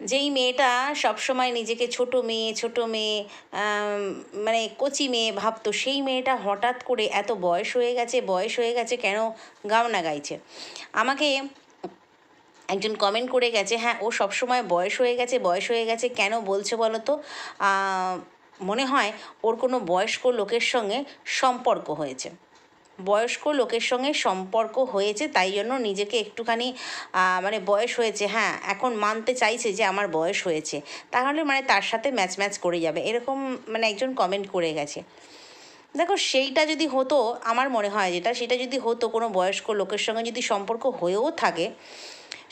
যেই মেয়েটা সবসময় নিজেকে ছোট মেয়ে ছোট মেয়ে মানে কচি মেয়ে ভাবতো, সেই মেয়েটা হঠাৎ করে এত বয়স হয়ে গেছে, বয়স হয়ে গেছে কেন গাও না গাইছে। আমাকে একজন কমেন্ট করে গেছে হ্যাঁ ও সবসময় বয়স হয়ে গেছে, বয়স হয়ে গেছে, কেন বলছে বলো তো? মনে হয় ওর কোনো বয়স্ক লোকের সঙ্গে সম্পর্ক হয়েছে। বয়স্ক লোকের সঙ্গে সম্পর্ক হয়েছে, তাই জন্য নিজেকে একটুখানি মানে বয়স হয়েছে হ্যাঁ এখন মানতে চাইছে যে আমার বয়স হয়েছে। তাহলে মানে তার সাথে ম্যাচ ম্যাচ করে যাবে, এরকম মানে একজন কমেন্ট করে গেছে। দেখো, সেইটা যদি হতো, আমার মনে হয় যেটা, সেটা যদি হতো, কোনো বয়স্ক লোকের সঙ্গে যদি সম্পর্ক হয়েও থাকে,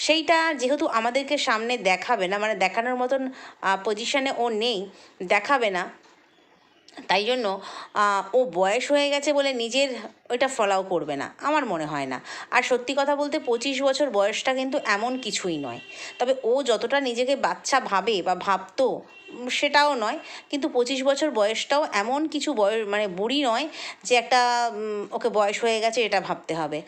সেইটা যেহেতু আমাদেরকে সামনে দেখাবে না মানে দেখানোর মতন পজিশানে ও নেই, দেখাবে না। তাই জন্য ও বয়স হয়ে গেছে বলে নিজের ওইটা ফলাও করবে না, আমার মনে হয় না। আর সত্যি কথা বলতে পঁচিশ বছর বয়সটা কিন্তু এমন কিছুই নয়। তবে ও যতটা নিজেকে বাচ্চা ভাবে বা ভাবতো সেটাও নয়, কিন্তু পঁচিশ বছর বয়সটাও এমন কিছু বয়স মানে বুড়ি নয় যে একটা ওকে বয়স হয়ে গেছে এটা ভাবতে হবে।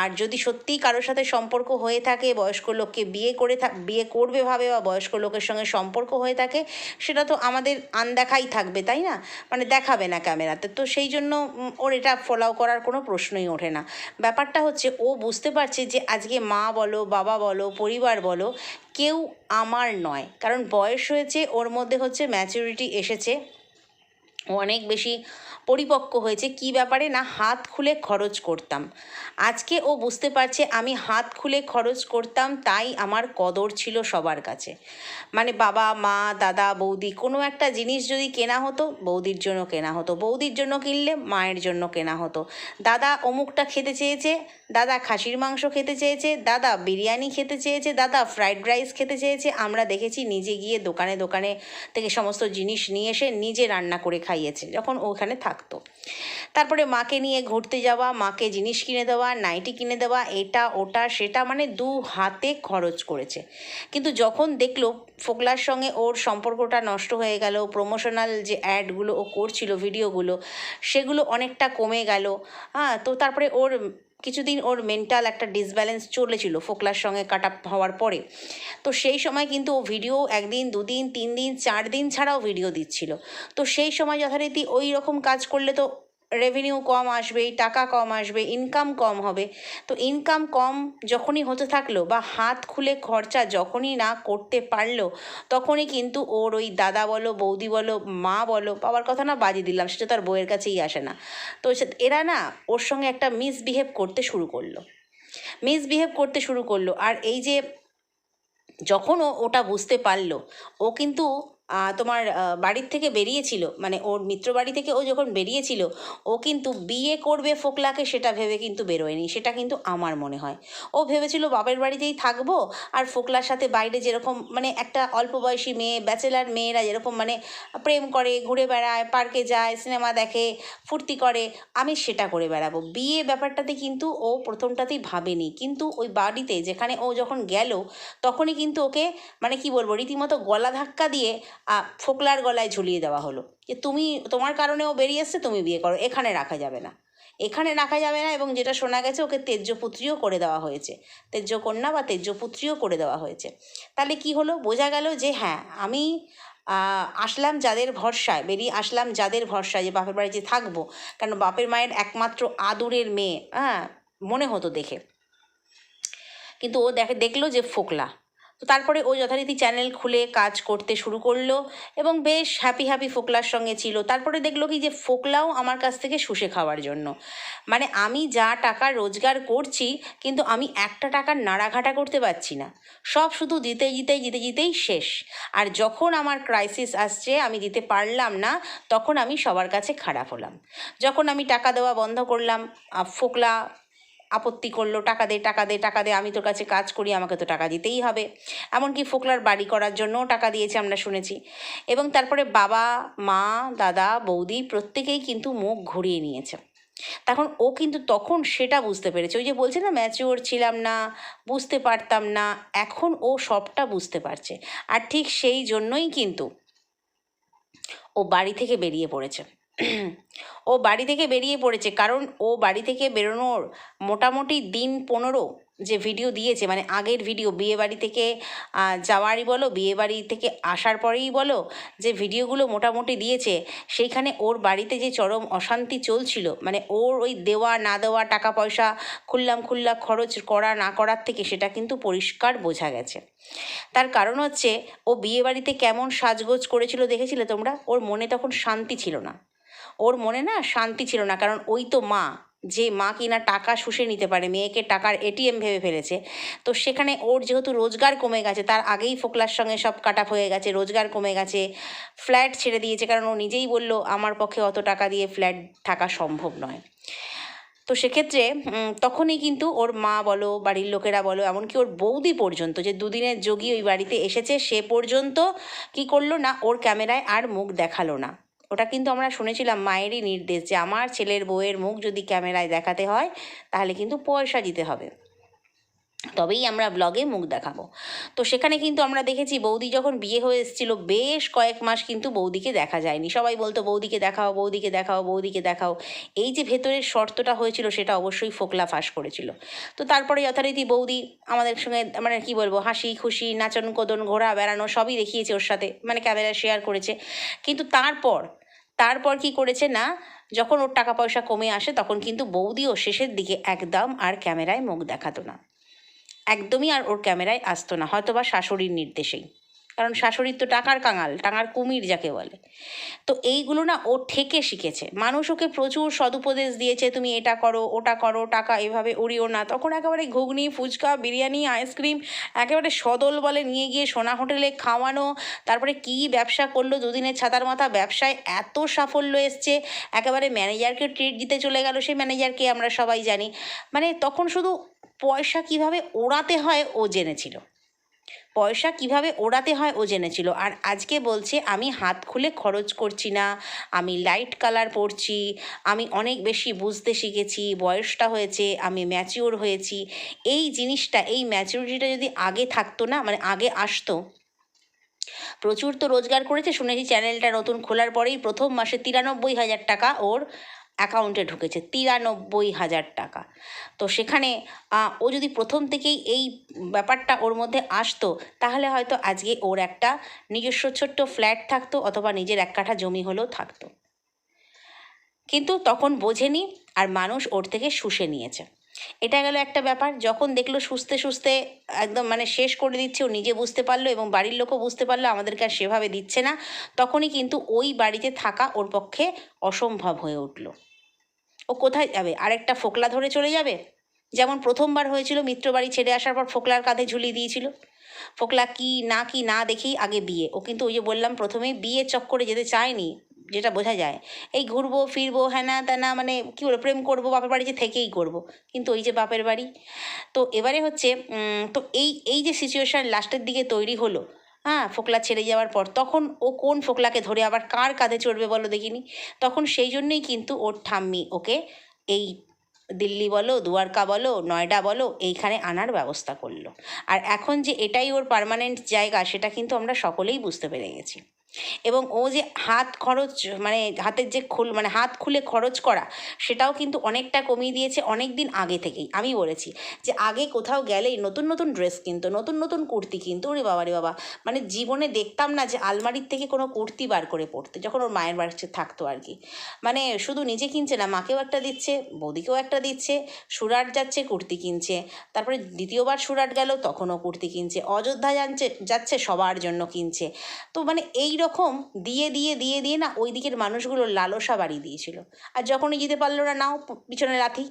আর যদি সত্যিই কারোর সাথে সম্পর্ক হয়ে থাকে, বয়স্ক লোককে বিয়ে করে বিয়ে করবে ভাবে বা বয়স্ক লোকের সঙ্গে সম্পর্ক হয়ে থাকে, সেটা তো আমাদের আনদেখাই থাকবে, তাই না? মানে দেখাবে না ক্যামেরাতে। তো সেই জন্য ওর এটা ফলো করার কোনো প্রশ্নই ওঠে না। ব্যাপারটা হচ্ছে, ও বুঝতে পারছে যে আজকে মা বলো, বাবা বলো, পরিবার বলো কেউ আমার নয়। কারণ বয়স হয়েছে ওর মধ্যে হচ্ছে ম্যাচুরিটি এসেছে। অনেক বেশি পরিপক্ক হয়েছে, কি ব্যাপারে? না, হাত খুলে খরচ করতাম। আজকে ও বুঝতে পারছে আমি হাত খুলে খরচ করতাম, তাই আমার কদর ছিল সবার কাছে। মানে বাবা, মা, দাদা, বৌদি, কোনো একটা জিনিস যদি কেনা হতো, বৌদির জন্য কেনা হতো। বৌদির জন্য কিনলে মায়ের জন্য কেনা হতো। দাদা অমুকটা খেতে চেয়েছে, দাদা খাসির মাংস খেতে চেয়েছে, দাদা বিরিয়ানি খেতে চেয়েছে, দাদা ফ্রাইড রাইস খেতে চেয়েছে। আমরা দেখেছি নিজে গিয়ে দোকানে দোকানে থেকে সমস্ত জিনিস নিয়ে এসে নিজে রান্না করে খাইয়েছে, যখন ওখানে থাকতো। তারপরে মাকে নিয়ে ঘুরতে যাওয়া, মাকে জিনিস কিনে দেওয়া, নাইটি কিনে দেওয়া, এটা, ওটা, সেটা মানে দু হাতে খরচ করেছে। কিন্তু যখন দেখল ফোকলার সঙ্গে ওর সম্পর্কটা নষ্ট হয়ে গেল প্রমোশনাল যে অ্যাডগুলো ও করছিল ভিডিওগুলো সেগুলো অনেকটা কমে গেল হ্যাঁ তো তারপরে ওর কিছুদিন ওর মেন্টাল একটা ডিসব্যালেন্স চলেছিল ফোকলার সঙ্গে কাট আপ হওয়ার পরে। তো সেই সময় কিন্তু ও ভিডিও একদিন, দুদিন তিন দিন চার দিন ছাড়াও ভিডিও দিচ্ছিল। তো সেই সময় যথারীতি ওই রকম কাজ করলে তো রেভিনিউ কম আসবে, টাকা কম আসবে ইনকাম কম হবে। তো ইনকাম কম যখনই হতে থাকল বা হাত খুলে খরচা যখনই না করতে পারল, তখনই কিন্তু ওর ওই দাদা বলো, বৌদি বলো, মা বলো, বাবার কথা না বাজি দিলাম, সেটা তার বইয়ের কাছেই আসে না। তো এরা না ওর সঙ্গে একটা মিসবিহেভ করতে শুরু করল। মিসবিহেভ করতে শুরু করল। আর এই যে যখন ও ওটা বুঝতে পারল, ও কিন্তু তোমার বাড়ির থেকে বেরিয়েছিল মানে ওর মিত্র বাড়ি থেকে ও যখন বেরিয়েছিল, ও কিন্তু বিয়ে করবে ফোকলাকে সেটা ভেবে কিন্তু বেরোয়নি, সেটা কিন্তু আমার মনে হয়। ও ভেবেছিল বাপের বাড়িতেই থাকব আর ফোকলার সাথে বাইরে যেরকম মানে একটা অল্প বয়সী মেয়ে, ব্যাচেলার মেয়েরা যেরকম মানে প্রেম করে, ঘুরে বেড়ায়, পার্কে যায়, সিনেমা দেখে, ফুর্তি করে, আমি সেটা করে বেড়াবো। বিয়ে ব্যাপারটাতে কিন্তু ও প্রথমটাতেই ভাবেনি, কিন্তু ওই বাড়িতে যেখানে ও যখন গেল, তখনই কিন্তু ওকে মানে কি বলব, রীতিমতো গলা ধাক্কা দিয়ে ফোকলার গলায় ঝুলিয়ে দেওয়া হলো। যে তুমি, তোমার কারণে ও বেরিয়ে এসছে তুমি বিয়ে করো। এখানে রাখা যাবে না। এখানে রাখা যাবে না এবং যেটা শোনা গেছে, ওকে তেজ্যপুত্রীও করে দেওয়া হয়েছে। তেজ্যকন্যা বা তেজ্যপুত্রীও করে দেওয়া হয়েছে। তাহলে কি হলো? বোঝা গেল যে হ্যাঁ আমি আসলাম যাদের ভরসায়, বেরিয়ে আসলাম যাদের ভরসায় যে বাপের বাড়িতে থাকব। কারণ বাপের মায়ের একমাত্র আদুরের মেয়ে হ্যাঁ মনে হতো দেখে। কিন্তু ও দেখে, দেখল যে ফোকলা। তো তারপরে ও যথারীতি চ্যানেল খুলে কাজ করতে শুরু করল এবং বেশ হ্যাপি হ্যাপি ফোকলার সঙ্গে ছিল। তারপরে দেখল কি যে ফোকলাও আমার কাছ থেকে শুষে খাওয়ার জন্য। মানে আমি যা টাকা রোজগার করছি, কিন্তু আমি একটা টাকার নাড়াঘাটা করতে পারছি না। সব শুধু দিতে দিতেই জিতে জিতেই শেষ। আর যখন আমার ক্রাইসিস আসছে, আমি দিতে পারলাম না, তখন আমি সবার কাছে খারাপ হলাম। যখন আমি টাকা দেওয়া বন্ধ করলাম ফোকলা আপত্তি করল, টাকা দে টাকা দে টাকা দে, আমি তোর কাছে কাজ করি, আমাকে তো টাকা দিতেই হবে। এমনকি ফোকলার বাড়ি করার জন্যও টাকা দিয়েছে আমরা শুনেছি। এবং তারপরে বাবা, মা, দাদা, বৌদি প্রত্যেকেই কিন্তু মুখ ঘুরিয়ে নিয়েছে। তখন ও কিন্তু তখন সেটা বুঝতে পেরেছে। ওই যে বলছে না ম্যাচিওর ছিলাম না, বুঝতে পারতাম না, এখন ও সবটা বুঝতে পারছে। আর ঠিক সেই জন্যই কিন্তু ও বাড়ি থেকে বেরিয়ে পড়েছে। ও বাড়ি থেকে বেরিয়ে পড়েছে। কারণ ও বাড়ি থেকে বেরোনোর মোটামুটি দিন পনেরো যে ভিডিও দিয়েছে মানে আগের ভিডিও বিয়েবাড়ি থেকে যাওয়ারই বলো বিয়ে বাড়ি থেকে আসার পরেই বলো, যে ভিডিওগুলো মোটামুটি দিয়েছে, সেইখানে ওর বাড়িতে যে চরম অশান্তি চলছিল মানে ওর ওই দেওয়া, না দেওয়া টাকা পয়সা খুল্লাম খুল্লা খরচ করা, না করার থেকে সেটা কিন্তু পরিষ্কার বোঝা গেছে। তার কারণ হচ্ছে, ও বিয়ে বাড়িতে কেমন সাজগোজ করেছিল দেখেছিলে তোমরা? ওর মনে তখন শান্তি ছিল না। ওর মনে না শান্তি ছিল না, কারণ ওই তো মা। যে মা কিনা টাকা শুষে নিতে পারে, মেয়েকে টাকার এটিএম ভেবে ফেলেছে। তো সেখানে ওর যেহেতু রোজগার কমে গেছে, তার আগেই ফোকলার সঙ্গে সব কাটা হয়ে গেছে, রোজগার কমে গেছে, ফ্ল্যাট ছেড়ে দিয়েছে, কারণ ও নিজেই বলল, আমার পক্ষে অত টাকা দিয়ে ফ্ল্যাট থাকা সম্ভব নয়। তো সেক্ষেত্রে তখনই কিন্তু ওর মা বলো, বাড়ির লোকেরা বলো, এমনকি ওর বৌদি পর্যন্ত, যে দুদিনের যোগী ওই বাড়িতে এসেছে, সে পর্যন্ত কি করল না, ওর ক্যামেরায় আর মুখ দেখাল না। ওটা কিন্তু আমরা শুনেছিলাম মায়েরই নির্দেশ যে আমার ছেলের বউয়ের মুখ যদি ক্যামেরায় দেখাতে হয়, তাহলে কিন্তু পয়সা দিতে হবে। তবেই আমরা ব্লগে মুখ দেখাবো। তো সেখানে কিন্তু আমরা দেখেছি বৌদি যখন বিয়ে হয়ে এসেছিল, বেশ কয়েক মাস কিন্তু বৌদিকে দেখা যায়নি। সবাই বলতো, বৌদিকে দেখাও বৌদিকে দেখাও বৌদিকে দেখাও। এই যে ভেতরের শর্তটা হয়েছিল, সেটা অবশ্যই ফোকলা ফাঁস করেছিল। তো তারপরে যথারীতি বৌদি আমাদের সঙ্গে মানে কি বলব, হাসি, খুশি, নাচন, কোদন, ঘোরা, বেড়ানো সবই দেখিয়েছে ওর সাথে মানে ক্যামেরা শেয়ার করেছে। কিন্তু তারপর তারপর কি করেছে না, যখন ওর টাকা পয়সা কমে আসে, তখন কিন্তু বৌদিও শেষের দিকে একদম আর ক্যামেরায় মুখ দেখাতো না। একদমই আর ওর ক্যামেরায় আসতো না হয়তো বা শাশুড়ির নির্দেশেই। কারণ শাশুড়ির তো টাকার কাঙাল টাকার কুমির যাকে বলে। তো এইগুলো না ও ঠেকে শিখেছে। মানুষ ওকে প্রচুর সদুপদেশ দিয়েছে, তুমি এটা করো, ওটা করো, টাকা এভাবে উড়িও না। তখন একেবারে ঘুগনি, ফুচকা, বিরিয়ানি, আইসক্রিম, একেবারে সদল বলে নিয়ে গিয়ে সোনা হোটেলে খাওয়ানো, তারপরে কি ব্যবসা করল দুদিনের ছাতার মাথা, ব্যবসায় এত সাফল্য এসছে, একেবারে ম্যানেজারকে ট্রিট দিতে চলে গেল, সেই ম্যানেজারকে আমরা সবাই জানি। মানে তখন শুধু পয়সা কীভাবে ওড়াতে হয় ও জেনেছিল। পয়সা কীভাবে ওড়াতে হয় ও জেনেছিল। আর আজকে বলছে, আমি হাত খুলে খরচ করছি না, আমি লাইট কালার পরছি, আমি অনেক বেশি বুঝতে শিখেছি, বয়সটা হয়েছে, আমি ম্যাচিওর হয়েছি। এই জিনিসটা, এই ম্যাচিউরিটিটা যদি আগে থাকতো না মানে আগে আসতো, প্রচুর তো রোজগার করেছে। শুনেছি চ্যানেলটা নতুন খোলার পরেই প্রথম মাসে তিরানব্বই হাজার টাকা ওর অ্যাকাউন্টে ঢুকেছে, তিরানব্বই হাজার টাকা। তো সেখানে ও যদি প্রথম থেকেই এই ব্যাপারটা ওর মধ্যে আসতো, তাহলে হয়তো আজকে ওর একটা নিজস্ব ছোট্ট ফ্ল্যাট থাকতো অথবা নিজের এক কাঠা জমি হলেও থাকতো। কিন্তু তখন বোঝেনি আর মানুষ ওর থেকে শুষে নিয়েছে। এটা গেল একটা ব্যাপার, যখন দেখল সুস্থে সুস্থে একদম মানে শেষ করে দিচ্ছে, ও নিজে বুঝতে পারল এবং বাড়ির লোকও বুঝতে পারল, আমাদেরকে আর সেভাবে দিচ্ছে না, তখনই কিন্তু ওই বাড়িতে থাকা ওর পক্ষে অসম্ভব হয়ে উঠল। ও কোথায় যাবে? আরেকটা ফোকলা ধরে চলে যাবে? যেমন প্রথমবার হয়েছিল, মিত্র বাড়ি ছেড়ে আসার পর ফোকলার কাঁধে ঝুলিয়ে দিয়েছিল। ফোকলা কি না কি না দেখেই আগে বিয়ে। ও কিন্তু ওই যে বললাম প্রথমেই বিয়ে চক্করে যেতে চায়নি, যেটা বোঝা যায়। এই ঘুরবো, ফিরবো হ্যানা ত্যানা মানে কী বলব, প্রেম করব, বাপের বাড়িতে থেকেই করব। কিন্তু ওই যে বাপের বাড়ি। তো এবারে হচ্ছে তো এই এই যে সিচুয়েশান লাস্টের দিকে তৈরি হলো হ্যাঁ ফোকলা ছেড়ে যাওয়ার পর তখন ও কোন ফোকলাকে ধরে আবার কার কাঁধে চড়বে বলো দেখিনি। তখন সেই জন্যই কিন্তু ওর ঠাম্মি ওকে এই দিল্লি বলো, দুয়ারকা বলো, নয়ডা বলো, এইখানে আনার ব্যবস্থা করল। আর এখন যে এটাই ওর পারমানেন্ট জায়গা, সেটা কিন্তু আমরা সকলেই বুঝতে পেরে গেছি। এবং ও যে হাত খরচ মানে হাতের যে খুল মানে হাত খুলে খরচ করা, সেটাও কিন্তু অনেকটা কমিয়ে দিয়েছে অনেক দিন আগে থেকেই। আমি বলেছি যে আগে কোথাও গেলেই নতুন নতুন ড্রেস কিনতো, নতুন নতুন কুর্তি কিনতো। ওরে বাবা রে বাবা মানে জীবনে দেখতাম না যে আলমারির থেকে কোনো কুর্তি বার করে পড়তে, যখন ওর মায়ের বাড়িতে থাকতো আর কি। মানে শুধু নিজে কিনছে না, মাকেও একটা দিচ্ছে, বৌদিকেও একটা দিচ্ছে, সুরাট যাচ্ছে, কুর্তি কিনছে। তারপরে দ্বিতীয়বার সুরাট গেল, তখনও কুর্তি কিনছে। অযোধ্যা যাচ্ছে যাচ্ছে, সবার জন্য কিনছে। তো মানে এই রকম দিয়ে দিয়ে দিয়ে দিয়ে না ওই দিকের মানুষগুলো লালসা বাড়িয়ে দিয়েছিল। আর যখনই যেতে পারল না, নাও পিছনে লাথি।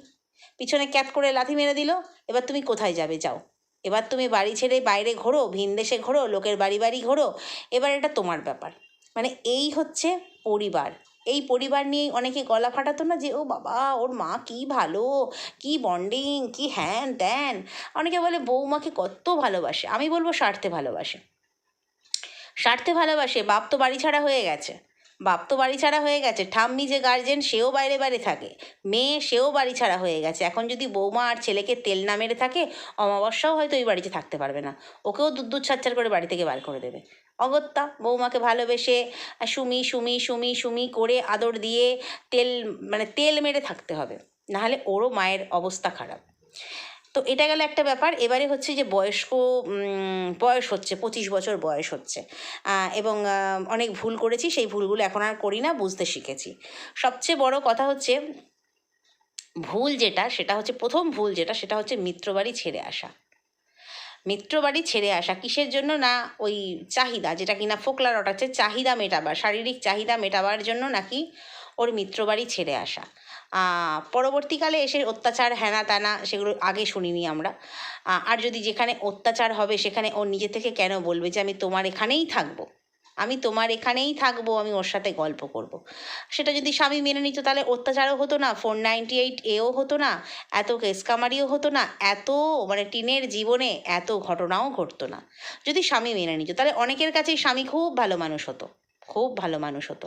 পিছনে ক্যাট করে লাথি মেরে দিল, এবার তুমি কোথায় যাবে? যাও। এবার তুমি বাড়ি ছেড়ে বাইরে ঘোরো, ভিন দেশে ঘোরো, লোকের বাড়ি বাড়ি ঘোরো। এবার এটা তোমার ব্যাপার। মানে এই হচ্ছে পরিবার। এই পরিবার নিয়েই অনেকে গলা ফাটাতো না যে, ও বাবা, ওর মা কি ভালো, কি বন্ডিং কি হ্যান ত্যান। অনেকে বলে, বৌমাকে কত ভালোবাসে। আমি বলব, স্বার্থে ভালোবাসে। স্বার্থে ভালোবাসে, বাপ তো বাড়ি ছাড়া হয়ে গেছে। বাপ তো বাড়ি ছাড়া হয়ে গেছে, ঠাম্মি যে গার্জেন সেও বাইরে বাইরে থাকে, মেয়ে সেও বাড়ি ছাড়া হয়ে গেছে। এখন যদি বৌমা আর ছেলেকে তেল না মেরে থাকে, অমাবস্যাও হয়তো ওই বাড়িতে থাকতে পারবে না। ওকেও দুধ দুধ ছাচ্ছার করে বাড়ি থেকে বার করে দেবে। অগত্যা বৌমাকে ভালোবেসে সুমি সুমি সুমি সুমি করে আদর দিয়ে তেল মানে তেল মেরে থাকতে হবে। নাহলে ওরও মায়ের অবস্থা খারাপ। তো এটা গেল একটা ব্যাপার। এবারে হচ্ছে যে বয়স্ক বয়স হচ্ছে, পঁচিশ বছর বয়স হচ্ছে। এবং অনেক ভুল করেছি, সেই ভুলগুলো এখন আর করি না, বুঝতে শিখেছি। সবচেয়ে বড় কথা হচ্ছে, ভুল যেটা, সেটা হচ্ছে, প্রথম ভুল যেটা, সেটা হচ্ছে মিত্রবাড়ি ছেড়ে আসা। মিত্রবাড়ি ছেড়ে আসা কিসের জন্য না ওই চাহিদা, যেটা কিনা ফোকলা রটাচ্ছে, চাহিদা মেটাবার, শারীরিক চাহিদা মেটাবার জন্য নাকি ওর মিত্রবাড়ি ছেড়ে আসা। পরবর্তীকালে এসে অত্যাচার হ্যানা ত্যানা সেগুলো আগে শুনিনি আমরা। আর যদি যেখানে অত্যাচার হবে সেখানে ও নিজে থেকে কেন বলবে যে আমি তোমার এখানেই থাকব? আমি তোমার এখানেই থাকব, আমি ওর সাথে গল্প করব। সেটা যদি স্বামী মেনে নিত তাহলে অত্যাচারও হতো না ফোর নাইনটি এইট এও হতো না, এত কেসকামারিও হতো না, এত মানে টিনের জীবনে এত ঘটনাও ঘটতো না। যদি স্বামী মেনে নিত, তাহলে অনেকের কাছেই স্বামী খুব ভালো মানুষ হতো। খুব ভালো মানুষ হতো।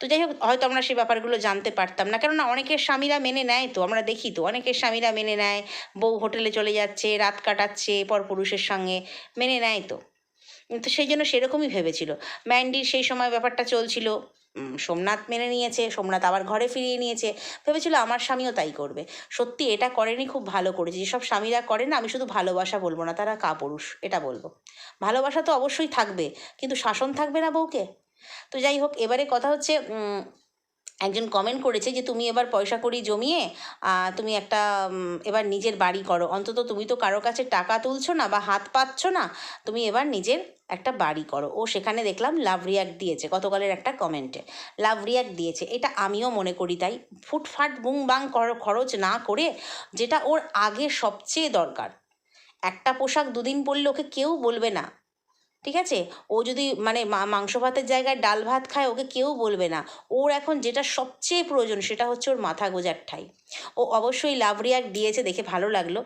তো যাই হোক, হয়তো আমরা সেই ব্যাপারগুলো জানতে পারতাম না। কেননা অনেকের স্বামীরা মেনে নেয় তো, আমরা দেখি তো, অনেকের স্বামীরা মেনে নেয়, বউ হোটেলে চলে যাচ্ছে, রাত কাটাচ্ছে, পরপুরুষের সঙ্গে মেনে নেয় তো। তো সেই জন্য সেরকমই ভেবেছিল। ম্যান্ডির সেই সময় ব্যাপারটা চলছিল সোমনাথ মেনে নিয়েছে, সোমনাথ আবার ঘরে ফিরিয়ে নিয়েছে। ভেবেছিল আমার স্বামীও তাই করবে। সত্যি এটা করেনি, খুব ভালো করেছে। যেসব স্বামীরা করে না, আমি শুধু ভালোবাসা বলব না, তারা কাপুরুষ, এটা বলব। ভালোবাসা তো অবশ্যই থাকবে, কিন্তু শাসন থাকবে না বউকে? তো যাই হোক, এবারে কথা হচ্ছে একজন কমেন্ট করেছে যে, তুমি এবার পয়সা কড়ি জমিয়ে তুমি একটা এবার নিজের বাড়ি করো। অন্তত তুমি তো কারও কাছে টাকা তুলছো না বা হাত পাচ্ছ না, তুমি এবার নিজের একটা বাড়ি করো। ও সেখানে দেখলাম, লাভ রিয়াক্ট দিয়েছে। গতকালের একটা কমেন্টে লাভ রিয়াক্ট দিয়েছে। এটা আমিও মনে করি তাই। ফুটফাট বুং বাং খরচ না করে, যেটা ওর আগে সবচেয়ে দরকার। একটা পোশাক দুদিন পরলে ওকে কেউ বলবে না। ঠিক আছে? ও যদি মানে মাংস ভাতের জায়গায় ডাল ভাত খায়, ওকে কেউ বলবে না। ওর এখন যেটা সবচেয়ে প্রয়োজন, সেটা হচ্ছে ওর মাথা গোজার ঠাই। ও অবশ্যই লাভ রিয়াক্ট দিয়েছে, দেখে ভালো লাগল।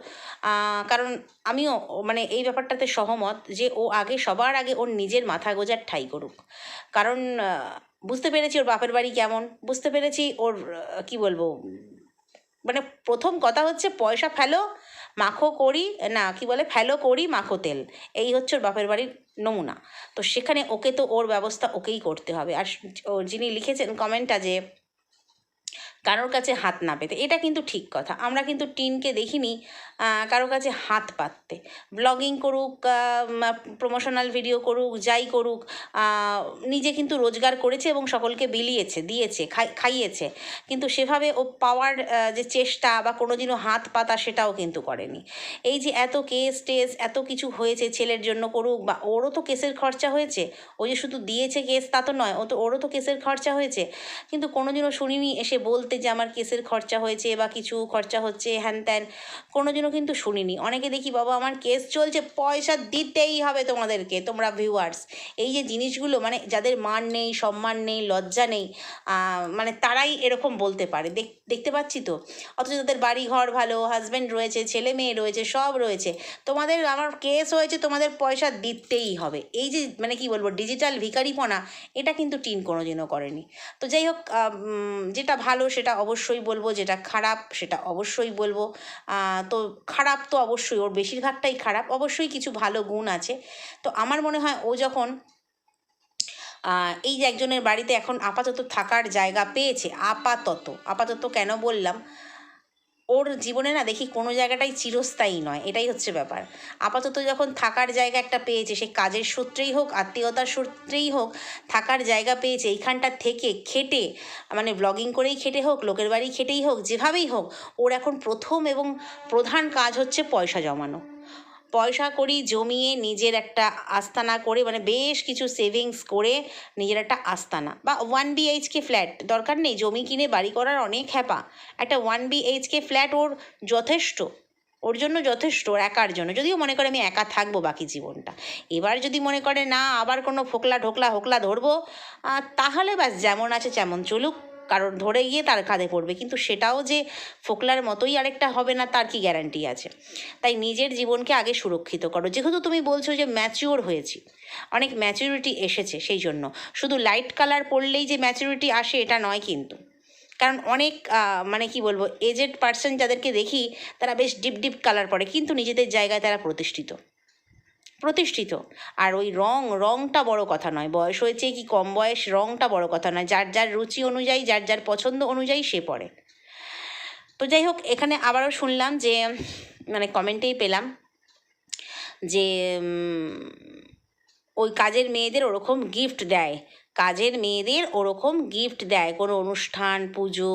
কারণ আমিও মানে এই ব্যাপারটাতে সহমত যে, ও আগে, সবার আগে ওর নিজের মাথা গোজার ঠাই করুক। কারণ বুঝতে পেরেছি ওর বাপের বাড়ি কেমন, বুঝতে পেরেছি ওর কি বলব মানে প্রথম কথা হচ্ছে পয়সা ফেলো মাখো করি, না, কি বলে, ফেলো করি, মাখো তেল। এই হচ্ছে ওর বাপের বাড়ির নমুনা। তো সেখানে ওকে তো ওর ব্যবস্থা ওকেই করতে হবে। আর যিনি লিখেছেন কমেন্টটা যে কারোর কাছে হাত না পেতে। এটা কিন্তু ঠিক কথা। আমরা কিন্তু টিনকে দেখিনি কারোর কাছে হাত পাততে। ব্লগিং করুক প্রমোশনাল ভিডিও করুক, যাই করুক নিজে কিন্তু রোজগার করেছে এবং সকলকে বিলিয়েছে, দিয়েছে, খাই- খাইয়েছে। কিন্তু সেভাবে ও পাওয়ার যে চেষ্টা বা কোনো দিনও হাত পাতা সেটাও কিন্তু করেনি। এই যে এত কেস টেস, এত কিছু হয়েছে ছেলের জন্য করুক বা ওরও তো কেসের খরচা হয়েছে। ও যে শুধু দিয়েছে কেস তা তো নয়, ও তো, ওরও তো কেসের খরচা হয়েছে। কিন্তু কোনোদিনও শুনিনি এসে বলতে যে আমার কেসের খরচা হয়েছে বা কিছু খরচা হচ্ছে, হ্যান ত্যান, কোনোদিনও কিন্তু শুনিনি। অনেকে দেখি, বাবা, আমার কেস চলছে, পয়সা দিতেই হবে তোমাদেরকে, তোমরা ভিউয়ার্স এই যে জিনিসগুলো মানে যাদের মান নেই, সম্মান নেই, লজ্জা নেই মানে তারাই এরকম বলতে পারে। দেখ- দেখতে পাচ্ছি তো? অথচ তাদের বাড়ি ঘর ভালো হাজব্যান্ড রয়েছে, ছেলে মেয়ে রয়েছে, সব রয়েছে। তোমাদের, আমার কেস হয়েছে, তোমাদের পয়সা দিতেই হবে। এই যে মানে কি বলব ডিজিটাল ভিকারিপনা এটা কিন্তু টিন কোনো কোনোদিনও করেনি। তো যাই হোক যেটা ভালো সেটা অবশ্যই বলব, যেটা খারাপ সেটা অবশ্যই বলব। তো খারাপ তো অবশ্যই, ওর বেশিরভাগটাই খারাপ। অবশ্যই কিছু ভালো গুণ আছে। তো আমার মনে হয় ও যখন এই যে একজনের বাড়িতে এখন আপাতত থাকার জায়গা পেয়েছে, আপাতত আপাতত কেন বললাম? ওর জীবনে না দেখি কোনো জায়গাটাই চিরস্থায়ী নয়, এটাই হচ্ছে ব্যাপার। আপাতত যখন থাকার জায়গা একটা পেয়েছে, সে কাজের সূত্রেই হোক, আত্মীয়তার সূত্রেই হোক, থাকার জায়গা পেয়েছে, এইখানটা থেকে খেটে মানে ব্লগিং করেই খেটে হোক, লোকের বাড়ি খেটেই হোক, যেভাবেই হোক, ওর এখন প্রথম এবং প্রধান কাজ হচ্ছে পয়সা জমানো। পয়সা করি, জমিয়ে নিজের একটা আস্তানা করে মানে বেশ কিছু সেভিংস করে নিজের একটা আস্তানা। বা ওয়ান বিএইচকে ফ্ল্যাট দরকার নেই, জমি কিনে বাড়ি করার অনেক হ্যাপা। একটা ওয়ান বিএইচকে ফ্ল্যাট ওর যথেষ্ট, ওর জন্য যথেষ্ট একার জন্য। যদিও মনে করে আমি একা থাকব বাকি জীবনটা। এবার যদি মনে করে, না, আবার কোনো ফোকলা ঢোকলা হোকলা ধরবো তাহলে ব্যাস যেমন আছে তেমন চলুক। কারণ ধরে গিয়ে তার কাঁধে পড়বে। কিন্তু সেটাও যে ফোকলার মতোই আরেকটা হবে না, তার কি গ্যারান্টি আছে? তাই নিজের জীবনকে আগে সুরক্ষিত করো। যেহেতু তুমি বলছো যে ম্যাচিওর হয়েছি, অনেক ম্যাচিউরিটি এসেছে সেই জন্য। শুধু লাইট কালার পরলেই যে ম্যাচিউরিটি আসে এটা নয় কিন্তু। কারণ অনেক মানে কি বলব এজেড পার্সন যাদেরকে দেখি, তারা বেশ ডিপ ডিপ কালার পরে, কিন্তু নিজেদের জায়গায় তারা প্রতিষ্ঠিত। প্রতিষ্ঠিত। আর ওই রং, রংটা বড় কথা নয়। বয়স হয়েছে কি কম বয়স, রংটা বড় কথা নয়। যার যার রুচি অনুযায়ী, যার যার পছন্দ অনুযায়ী সে পড়ে তো যাই হোক, এখানে আবারও শুনলাম যে মানে কমেন্টেই পেলাম যে ওই কাজের মেয়েদের ওরকম গিফট দেয়। কাজের মেয়েদের ওরকম গিফট দেয়। কোনো অনুষ্ঠান, পুজো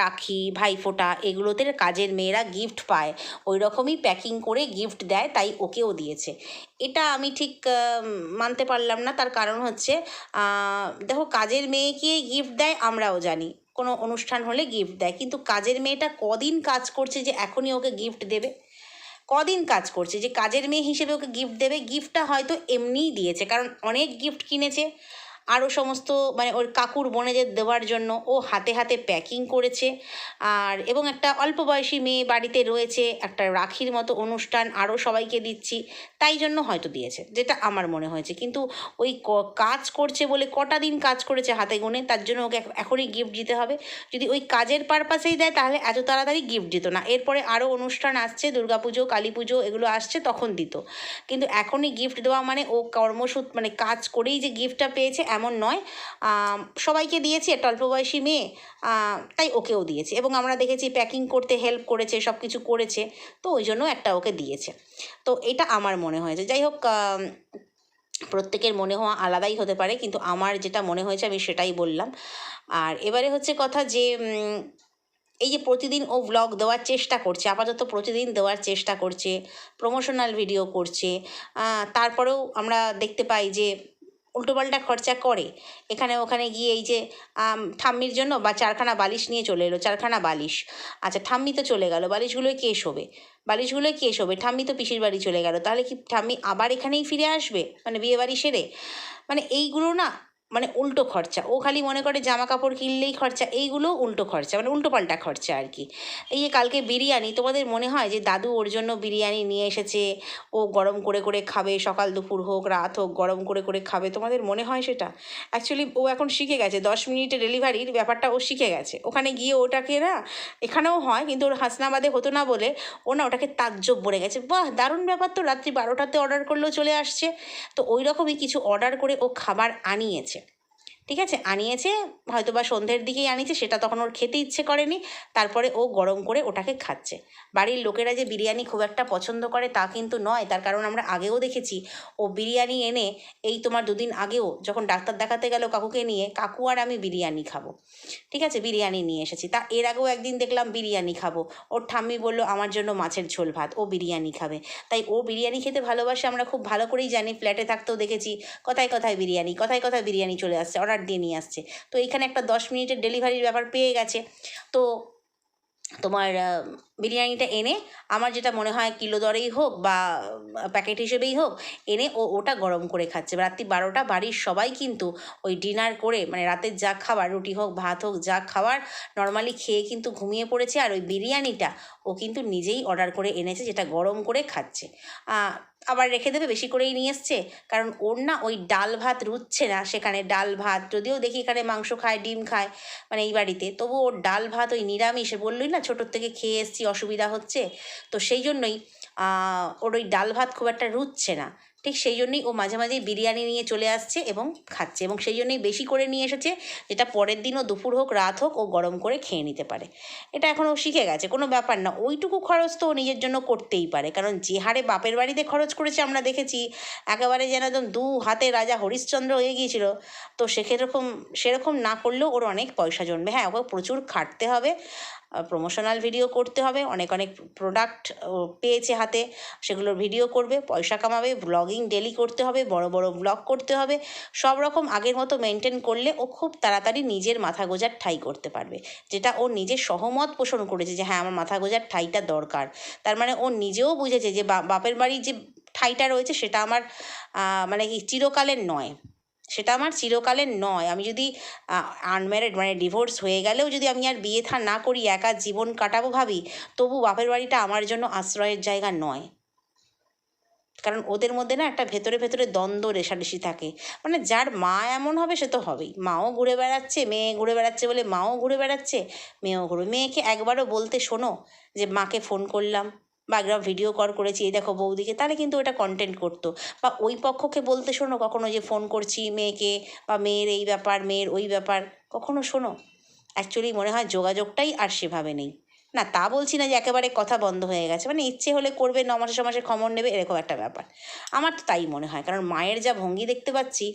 রাখি, ভাইফোঁটা এগুলোতে কাজের মেয়েরা গিফট পায়। ওই রকমই প্যাকিং করে গিফট দেয়, তাই ওকেও দিয়েছে। এটা আমি ঠিক মানতে পারলাম না। তার কারণ হচ্ছে দেখো কাজের মেয়েকে গিফট দেয় আমরাও জানি। কোনো অনুষ্ঠান হলে গিফট দেয়। কিন্তু কাজের মেয়েটা কদিন কাজ করছে যে এখনই ওকে গিফট দেবে? কদিন কাজ করছে যে কাজের মেয়ে হিসেবে ওকে গিফট দেবে? গিফটটা হয়তো এমনিই দিয়েছে। কারণ অনেক গিফট কিনেছে। আরও সমস্ত মানে ওর কাকুর বোনেদের দেওয়ার জন্য ও হাতে হাতে প্যাকিং করেছে। আর, এবং একটা অল্প বয়সী মেয়ে বাড়িতে রয়েছে, একটা রাখির মতো অনুষ্ঠান আরও সবাইকে দিচ্ছি, তাই জন্য হয়তো দিয়েছে, যেটা আমার মনে হয়েছে। কিন্তু ওই কাজ করছে বলে কটা দিন কাজ করেছে হাতে গুনে, তার জন্য ওকে এখনই গিফট দিতে হবে। যদি ওই কাজের পারপাসেই দেয়, তাহলে এত তাড়াতাড়ি গিফট দিত না। এরপরে আরও অনুষ্ঠান আসছে, দুর্গাপুজো কালী পুজো এগুলো আসছে, তখন দিত। কিন্তু এখনই গিফট দেওয়া মানে ও কর্মসূত মানে কাজ করেই যে গিফটটা পেয়েছে এমন নয়। সবাইকে দিয়েছে, একটা অল্প বয়সী মেয়ে তাই ওকেও দিয়েছে এবং আমরা দেখেছি প্যাকিং করতে হেল্প করেছে সব কিছু করেছে, তো ওই জন্য একটা ওকে দিয়েছে। তো এটা আমার মনে হয়েছে। যাই হোক প্রত্যেকের মনে হওয়া আলাদাই হতে পারে, কিন্তু আমার যেটা মনে হয়েছে আমি সেটাই বললাম। আর এবারে হচ্ছে কথা যে এই যে প্রতিদিন ও ব্লগ দেওয়ার চেষ্টা করছে, আপাতত প্রতিদিন দেওয়ার চেষ্টা করছে প্রমোশনাল ভিডিও করছে তারপরেও আমরা দেখতে পাই যে উল্টোপাল্টা খরচা করে। এখানে ওখানে গিয়ে এই যে ঠাম্মির জন্য বা চারখানা বালিশ নিয়ে চলে এলো, চারখানা বালিশ। আচ্ছা ঠাম্মি তো চলে গেল বালিশগুলোই কে শোবে? বালিশগুলোয় কে শোবে? ঠাম্মি তো পিসির বাড়ি চলে গেল, তাহলে কি ঠাম্মি আবার এখানেই ফিরে আসবে? মানে বিয়ে বাড়ি সেরে? মানে এইগুলো না মানে উল্টো খরচা। ও খালি মনে করে জামা কাপড় কিনলেই খরচা, এইগুলো উল্টো খরচা মানে উল্টো পাল্টা খরচা আর কি। এই যে কালকে বিরিয়ানি, তোমাদের মনে হয় যে দাদু ওর জন্য বিরিয়ানি নিয়ে এসেছে? ও গরম করে করে খাবে, সকাল, দুপুর হোক, রাত হোক, গরম করে করে খাবে, তোমাদের মনে হয় সেটা? অ্যাকচুয়ালি ও এখন শিখে গেছে, দশ মিনিটে ডেলিভারির ব্যাপারটা ও শিখে গেছে। ওখানে গিয়ে ওটাকে না, এখানেও হয়, কিন্তু ওর হাসনাবাদে হতো না বলে ও না ওটাকে তাজ্জব বলে গেছে। বাহ, দারুণ ব্যাপার তো, রাত্রি বারোটাতে অর্ডার করলেও চলে আসছে। তো ওই রকমই কিছু অর্ডার করে ও খাবার আনিয়েছে। ঠিক আছে? আনিয়েছে হয়তো বা সন্ধ্যের দিকেই আনিয়েছে, সেটা তখন ওর খেতে ইচ্ছে করেনি। তারপরে ও গরম করে ওটাকে খাচ্ছে। বাড়ির লোকেরা যে বিরিয়ানি খুব একটা পছন্দ করে তা কিন্তু নয়। তার কারণ আমরা আগেও দেখেছি, ও বিরিয়ানি এনে এই তোমার দুদিন আগেও যখন ডাক্তার দেখাতে গেল কাকুকে নিয়ে, কাকু আর আমি বিরিয়ানি খাব। ঠিক আছে? বিরিয়ানি নিয়ে এসেছি। তা এর আগেও একদিন দেখলাম বিরিয়ানি খাব। ওর ঠাম্মি বলল, আমার জন্য মাছের ঝোল ভাত, ও বিরিয়ানি খাবে। তাই ও বিরিয়ানি খেতে ভালোবাসে, আমরা খুব ভালো করেই জানি। ফ্ল্যাটে থাকতেও দেখেছি, কথায় কথায় বিরিয়ানি, কথায় কথায় বিরিয়ানি চলে আসছে। অর্ডার দিয়ে নিয়ে আসছে। তো এখানে একটা দশ মিনিটের ডেলিভারির ব্যাপার পেয়ে গেছে। তো তোমার বিরিয়ানিটা এনে আমার যেটা মনে হয় কিলো দরেই হোক বা প্যাকেট হিসেবেই হোক, এনে ও ওটা গরম করে খাচ্ছে। রাত্রি বারোটা বাড়ির সবাই কিন্তু ওই ডিনার করে মানে রাতের যা খাবার, রুটি হোক, ভাত হোক, যা খাবার নর্মালি খেয়ে কিন্তু ঘুমিয়ে পড়েছে। আর ওই বিরিয়ানিটা ও কিন্তু নিজেই অর্ডার করে এনেছে, যেটা গরম করে খাচ্ছে। আবার রেখে দেবে, বেশি করেই নিয়ে এসছে। কারণ ওর না ওই ডাল ভাত রুচ্ছে না সেখানে, ডাল ভাত। যদিও দেখি এখানে মাংস খায়, ডিম খায় মানে এই বাড়িতে। তবু ওর ডাল ভাত ওই নিরামিষ বললই না, ছোটোর থেকে খেয়ে এসছি, অসুবিধা হচ্ছে। তো সেই জন্যই ওর ওই ডাল ভাত খুব একটা রুচ্ছে না। ঠিক সেই জন্যই ও মাঝে মাঝেই বিরিয়ানি নিয়ে চলে আসছে এবং খাচ্ছে এবং সেই জন্যই বেশি করে নিয়ে এসেছে যেটা পরের দিনও দুপুর হোক, রাত হোক ও গরম করে খেয়ে নিতে পারে। এটা এখন ও শিখে গেছে, কোনো ব্যাপার না। ওইটুকু খরচ তো ও নিজের জন্য করতেই পারে। কারণ যে হারে বাপের বাড়িতে খরচ করেছে আমরা দেখেছি, একেবারে যেন একদম দু হাতে রাজা হরিশ্চন্দ্র হয়ে গিয়েছিল। তো সেরকম সেরকম না করলেও ওর অনেক পয়সা জমবে হ্যাঁ ওকে প্রচুর খাটতে হবে। প্রমোশনাল ভিডিও করতে হবে। অনেক অনেক প্রোডাক্ট পেয়েছে হাতে। সেগুলোর ভিডিও করবে, পয়সা কামাবে ব্লগিং ডেলি করতে হবে, বড় বড় ব্লগ করতে হবে। সব রকম আগের মতো মেনটেন করলে ও খুব তাড়াতাড়ি নিজের মাথা গোজার ঠাই করতে পারবে। যেটা ও নিজে সহমত পোষণ করেছে যে হ্যাঁ আমার মাথা গোজার ঠাইটা দরকার। তার মানে ও নিজেও বুঝেছে যে বাপের বাড়ির যে ঠাইটা রয়েছে, সেটা আমার মানে চিরকালের নয়। সেটা আমার চিরকালের নয়। আমি যদি আনম্যারিড মানে ডিভোর্স হয়ে গেলেও যদি আমি আর বিয়ে থা না করি, একা জীবন কাটাবো ভাবি, তবু বাপের বাড়িটা আমার জন্য আশ্রয়ের জায়গা নয়। কারণ ওদের মধ্যে না একটা ভেতরে ভেতরে দ্বন্দ্ব রেশারেশি থাকে। মানে যার মা এমন হবে সে তো হবেই। মাও ঘুরে বেড়াচ্ছে, মেয়ে ঘুরে বেড়াচ্ছে বলে মাও ঘুরে বেড়াচ্ছে, মেয়েও ঘুরে মেয়েকে একবারও বলতে শোনো যে, মাকে ফোন করলাম। বা একবার ভিডিও কল করেছি, এই দেখো বৌদিকে, তাহলে কিন্তু ওটা কন্টেন্ট করতো। বা ওই পক্ষকে বলতে শোনো কখনো যে ফোন করছি মেয়েকে, বা মেয়ের এই ব্যাপার, মেয়ের ওই ব্যাপার, কখনো শোনো। অ্যাকচুয়ালি মনে হয় যোগাযোগটাই আর সেভাবে নেই। না, তা বলছি না যে একেবারে কথা বন্ধ হয়ে গেছে। মানে ইচ্ছে হলে করবে, ন মাসে, ছ মাসে খবর নেবে, এরকম একটা ব্যাপার। আমার তো তাই মনে হয়, কারণ মায়ের যা ভঙ্গি দেখতে পাচ্ছি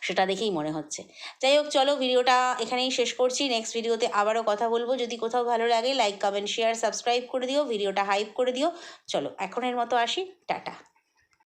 সেটা দেখেই মনে হচ্ছে। যাই হোক চলো ভিডিওটা এখানেই শেষ করছি। নেক্সট ভিডিওতে আবারও কথা বলব। যদি কোথাও ভালো লাগে লাইক কমেন্ট শেয়ার সাবস্ক্রাইব করে দিও। ভিডিওটা হাইপ করে দিও। চলো, এখনের মতো আসি। টাটা।